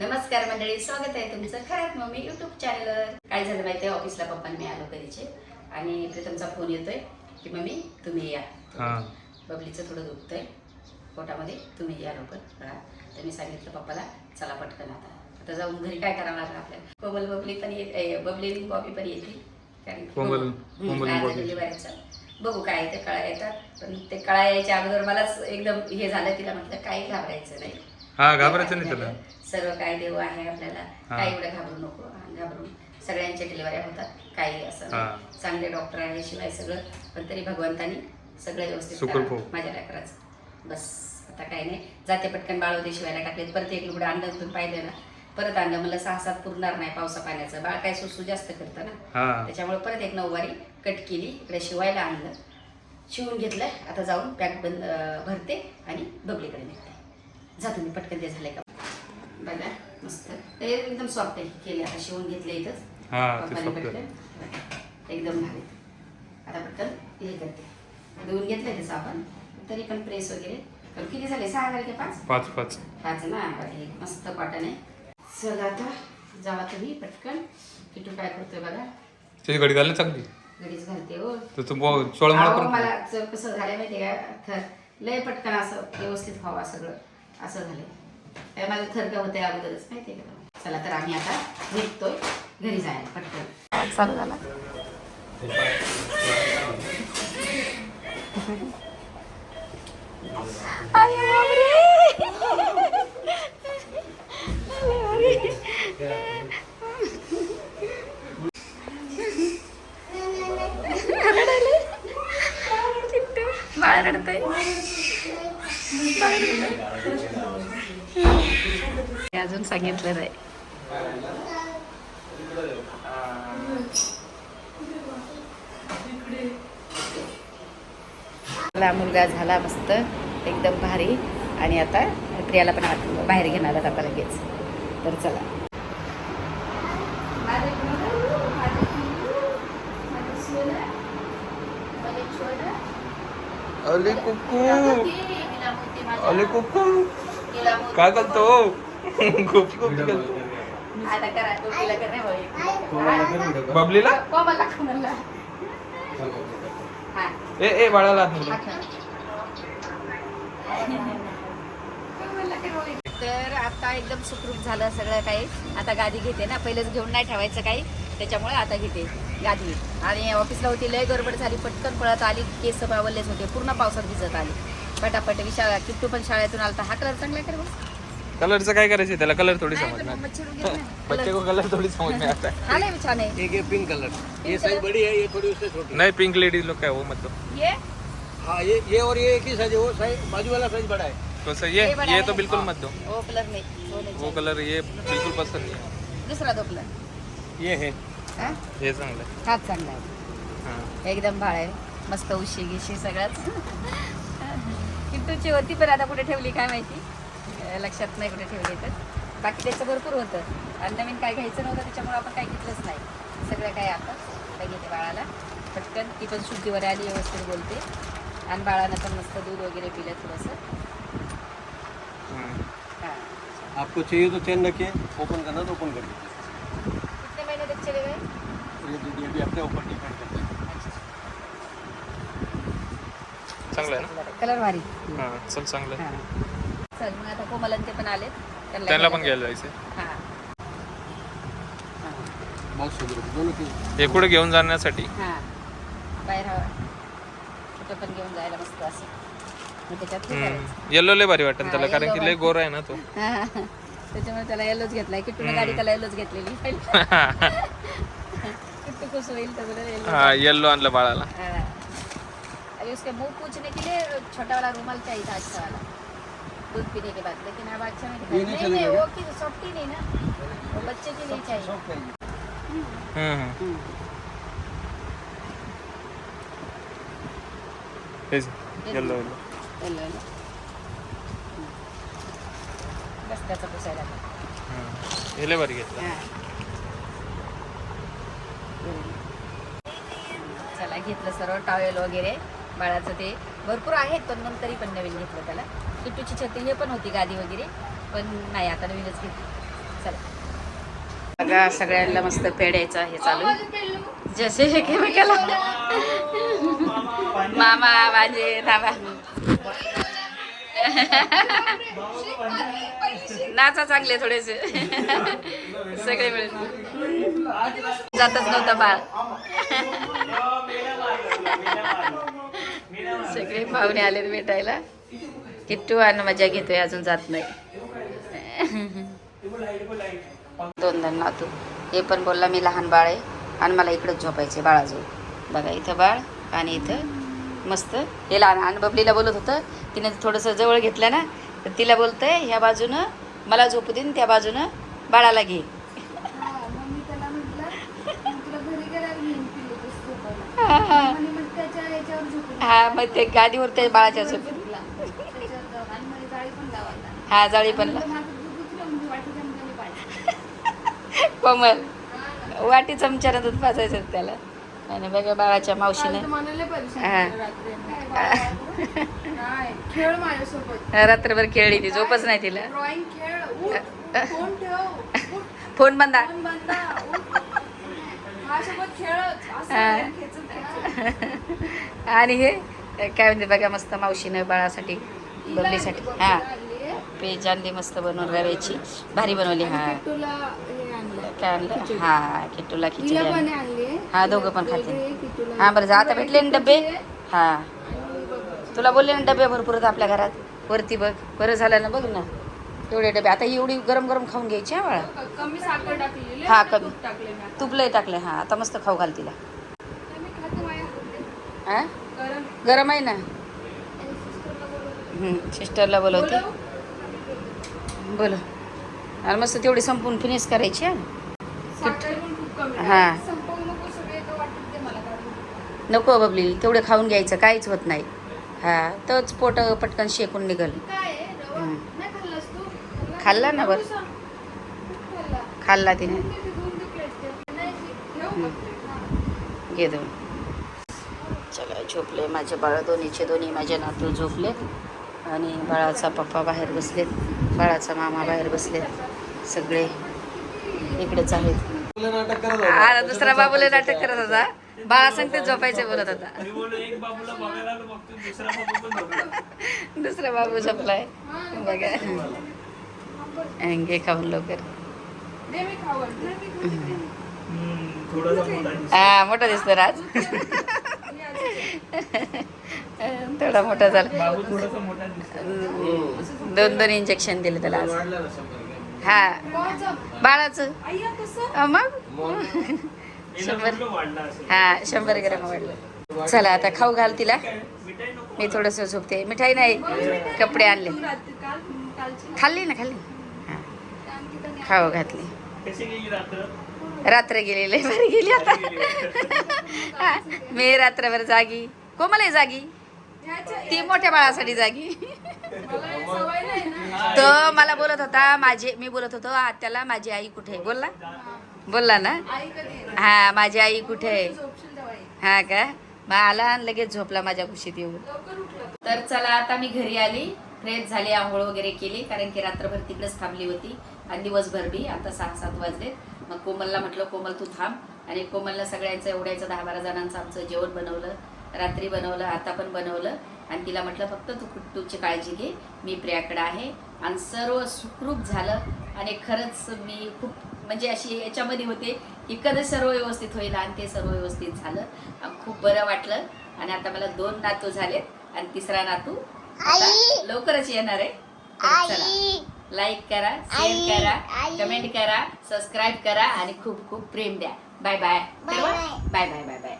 नमस्कार मंडळी स्वागत आहे तुमचं खरंच मम्मी युट्यूब चॅनलवर काय झालं माहिती आहे ऑफिसला पप्पांनी मी आलो कधीचे आणि प्रीतमचा फोन येतोय की मम्मी तुम्ही या. बबलीचं थोडं दुखतंय. पोटामध्ये तुम्ही या लवकर कळा तर मी सांगितलं पप्पाला चला पटकन आता. आता जाऊन घरी काय करावं लागणार आपल्याला? कोमल बबली पण येत बबली बॉबी पण येतील. कारण. डिलिव्हरीचं. बघू काय ते कळा येतात. पण ते कळा यायच्या अगोदर मलाच एकदम हे झालं तिला म्हटलं काही घाबरायचं नाही. हा घाबरायचं नाही त्याला. सर्व काय देव आहे आपल्याला. काही एवढं घाबरू नको घाबरून सगळ्यांच्या डिलिव्हऱ्या होतात काही असं नाही. हा. चांगले डॉक्टर आहे शिवाय सगळं. पण तरी भगवंतानी सगळं व्यवस्थित शुक्र हो. माझ्या लेकराचं बस आता काही नाही. जाते पटकन बाळवते शिवायला टाकले परत एक लुगडं आणलं तुम्ही पाहिलं ना. परत आणलं. मला सहा सात पुरणार नाही पावसा पाण्याचं. बाळ काय सुसू जास्त करतं ना. हा. त्याच्यामुळे परत एक नऊवारी कट केली इकडे शिवायला आणलं. शिवून घेतलं. आता जाऊन पॅक बंद अं, भरते आणि बबलीकडे निघते. जा तुम्ही पटकन ते झाले का? बघा मस्त. ते एकदम सॉफ्ट आहे केले आता शिवून घेतले इथंच. हा ते. पटकन एकदम भारी. आता पटकन हे करते. धुवून घेतलं ते साबण तरी पण प्रेस वगैरे. पण किती झाले? सहा झाले का पाच? पाच पाच. पाच ना? हे मस्त कॉटन आहे. चला आता जावा तुम्ही पटकन. किटू काय करतोय बघा. त्याची घडी घालणं चांगली? घरीच घालते हो. तू मला कसं झालं माहिती का? थर लय पटकन असं व्यवस्थित व्हावं सगळं. असं झालंय. काय माझं थरकं होते अगोदरच माहिती का चला तर आम्ही आता निघतोय घरी जायला पटकन. चालू झाला. अरे बापरे! अरे बाळ रडतंय. अजून सांगितलं नाही. मुलगा झाला मस्त एकदम भारी. आणि आता प्रियाला पण आत बाहेर घेणार आहेत आता लगेच. तर चला. अले कुकू. अले कुकू. काय करतो? गोपी गोपी करतो. बबलीला? हा. ए ए बाळाला. तर आता एकदम सुखरूप झालं सगळं काही. आता गादी घेते ना पहिलेच घेऊन नाही ठेवायचं काही. त्याच्यामुळे आता घेते गादी. आणि ऑफिसला होती लय गडबड झाली. पटकन पळत आली केस बावललेच होते. पूर्ण पावसात भिजत आली. पटापट विशाळा किट्टू पण शाळेतून आलता. हा कलर चांगला आहे का रे? बा? कलरचं काय करायचं त्याला? कलर थोडी नाही, समज पण नाही मम्मा चिडून घेत नाही. बच्चे को कलर थोड़ी समझ में आता है हा छान आहे. एक ये पिंक कलर ये साइज? बड़ी है ये थोड़ी उससे छोटी नहीं पिंक लेडीज लोग का है वो मतलब ये. हाँ ये ये और ये एक ही साइज है वो साइज बाजू वाला साइज बड़ा है तो सही ये ये है। तो बिल्कुल वो- मत दो. वो कलर नहीं. वो. कलर ये बिल्कुल पसंद नहीं. है दुसरा दो कलर ये है. हा? हे चांगलं आहे. हाच चांगला आहे. हां. एकदम भाळ आहे. मस्त उशी गिशी सगळ्याच किट्टूची होती पण आता कुठे ठेवली काय माहिती? लक्षात नाही कुठे ठेवली तर. बाकी त्याचं भरपूर होतं. आणि नवीन काय घ्यायचं नव्हतं त्याच्यामुळे आपण काही घेतलंच नाही. सगळं काय आपण काय घेते बाळाला? पटकन. ती पण शुद्धीवर आली व्यवस्थित बोलते. आणि बाळानं पण मस्त दूध वगैरे पिलं थोडंसं. हां. आपको चाहिए तो चेन रखिए ओपन करना तो ओपन कर दीजिए। कितने महिने तक चले गए ये अभी अपने ऊपर डिपेंड करता है चांगलं आहे ना? कलर भारी. हां चल चांगलं आहे. हां. चल मग आता कोमलन ते पण आले त्यांना पण घ्यायला जायचं हां. बहुत सुंदर है, हे कुठे घेऊन जाण्यासाठी? हां. बाहेर हवा. कुठं पण घेऊन जायला मस्त असं. मग त्याच्यात हे करायचं. येल्लो लय भारी वाटेल त्याला कारण की लय. गोरा आहे ना तो. हां, त्याच्यामुळे त्याला येलोच घेतलाय. किट्टूने. गाडी त्याला येलोच घेतलेली. किट्टू खुश होईल येलो हा येल्लो आणलं बाळाला. हाँ। अभी उसके मुंह पूछने के लिए छोटा वाला रुमाल चाहिए था अच्छा वाला। दूध पीने के बाद। लेकिन अब अच्छा नहीं नहीं नहीं नहीं वो की सॉफ्टी नहीं ना। वो बच्चे के लिए चाहिए। येलो येलो बस त्याचा पुसायला. हे हां. घेतलं सर्व टॉवेल वगैरे। बाळाचं ते भरपूर आहेत पण मग तरी पण नवीन घेतलं त्याला. किट्टूची छत्री हे पण होती गादी वगैरे पण नाही आता नवीनच घेतली. चला. बघा सगळ्यांना मस्त पेड्याचं हे चालू. जसे हे केमिकल मामा माझे नामा नाचा चांगले थोडेसे. सगळे मिळून. जातच नव्हता बाळ. सगळे पाहुणे आले भेटायला. किट्टू आणि मजा घेतोय अजून जात नाही. दोन दोन नातू हे पण बोलला मी लहान बाळ आहे आणि मला इकडंच झोपायचे बाळाजवळ. बघा इथं बाळ आणि इथं मस्त. हे लहान आणि बबलीला बोलत होतं. तिने थोडंसं जवळ घेतलं ना तर तिला बोलतंय ह्या बाजूनं मला झोपू देईन त्या बाजूनं बाळाला घे. तू. हा, मग ते गादीवर त्या बाळाच्या लावायला. हा जाळी पण. कोमल. वाटी चमच्यानं दूध पाजायचं त्याला. आणि बघा बाळाच्या मावशीने. हा. खेळ रात्रभर खेळली ती. झोपच नाही तिला. खेळ. फोन बंदा फोन आणि हे काय म्हणते बघा मस्त मावशीनं बाळासाठी बबलीसाठी. हा. पेज आणली मस्त बनवून रव्याची भारी बनवली हा. काय आणलं? हा किट्टूला खिचडी हा दोघं पण खाते हा बरं जा आता भेटले ना डबे. हा. तुला बोलले ना डबे भरपूर आपल्या घरात. वरती बघ. बरं झालं ना बघ ना. एवढे डबे. आता ही एवढी गरम गरम खाऊन घ्यायची हा बाळा. हा, कमी. तूप टाकले मी आता. तूप लय टाकले हा. आता मस्त खाऊ घाल तिला. हा गरम गरम आहे ना? सिस्टरला बोलवते. बोलवू? बोलो आणि मस्त तेवढी संपून फिनिश करायची हा. हा. नको बबली तेवढे खाऊन घ्यायचं काहीच होत नाही. हा तोच पोट पटकन शेकून निघल? खाल्ला ना बरं. खाल्ला. तिने. घे दोन. चला झोपले. माझे बाळ दोन्हीचे दोन्ही माझे नातू झोपले. आणि बाळाचा पप्पा बाहेर बसलेत. बाळाचा मामा बाहेर बसलेत. सगळे इकडेच आहेत. आता दुसरा बाबूला नाटक करत होता. बाळा सांगते झोपायचे बोलत होता. दुसरा बाबू झोपलाय. बघा. घे खाऊन लवकर. हा मोठा दिसतो राज थोडा मोठा झाला. दोन दोन इंजेक्शन दिले त्याला आज. हा? बाळाचं. मग? शंभर. हा शंभर ग्रॅम वाढलं. चला आता खाऊ घाल तिला. मी थोडस झोपते. मिठाई नाही कपडे आणले. खाल्ली ना खाल्ली. हा. खाऊ घातली. रात्र गेलेले भारी गेली आता. मी रात्रभर जागी. कोमल जागी? ती मोठ्या बाळासाठी जागी. तो मला बोलत होता माझे मी बोलत होतो आत्याला माझी आई कुठे आहे? बोलला? बोलला ना? हा माझी आई कुठे आहे? हा का? मग आला आणि लगेच झोपला माझ्या खुशीत येऊन. तर चला आता मी घरी आली. फ्रेश झाली आंघोळ वगैरे केली कारण की रात्रभर तिकडेच थांबली होती. आणि दिवसभर बी आता सहा सात वाजले मग कोमलला म्हटलं कोमल तू थांब. आणि कोमलला सगळ्यांचं एवढ्याचं दहा बारा जणांचं आमचं जेवण बनवलं रात्री बनवलं आता पण बनवलं. आणि तिला म्हटलं फक्त तू कुट्टूची काळजी घे मी प्रियाकडे आहे. आणि सर्व सुखरूप झालं. आणि खरंच मी खूप म्हणजे अशी याच्यामध्ये होते की कधी सर्व व्यवस्थित होईल आणि ते सर्व व्यवस्थित झालं. खूप बरं वाटलं. आणि आता मला दोन नातू झालेत आणि तिसरा नातू लवकरच येणार आहे. चला. लाईक करा शेअर करा कमेंट करा सबस्क्राईब करा आणि खूप खूप प्रेम द्या. Bye bye bye bye bye bye bye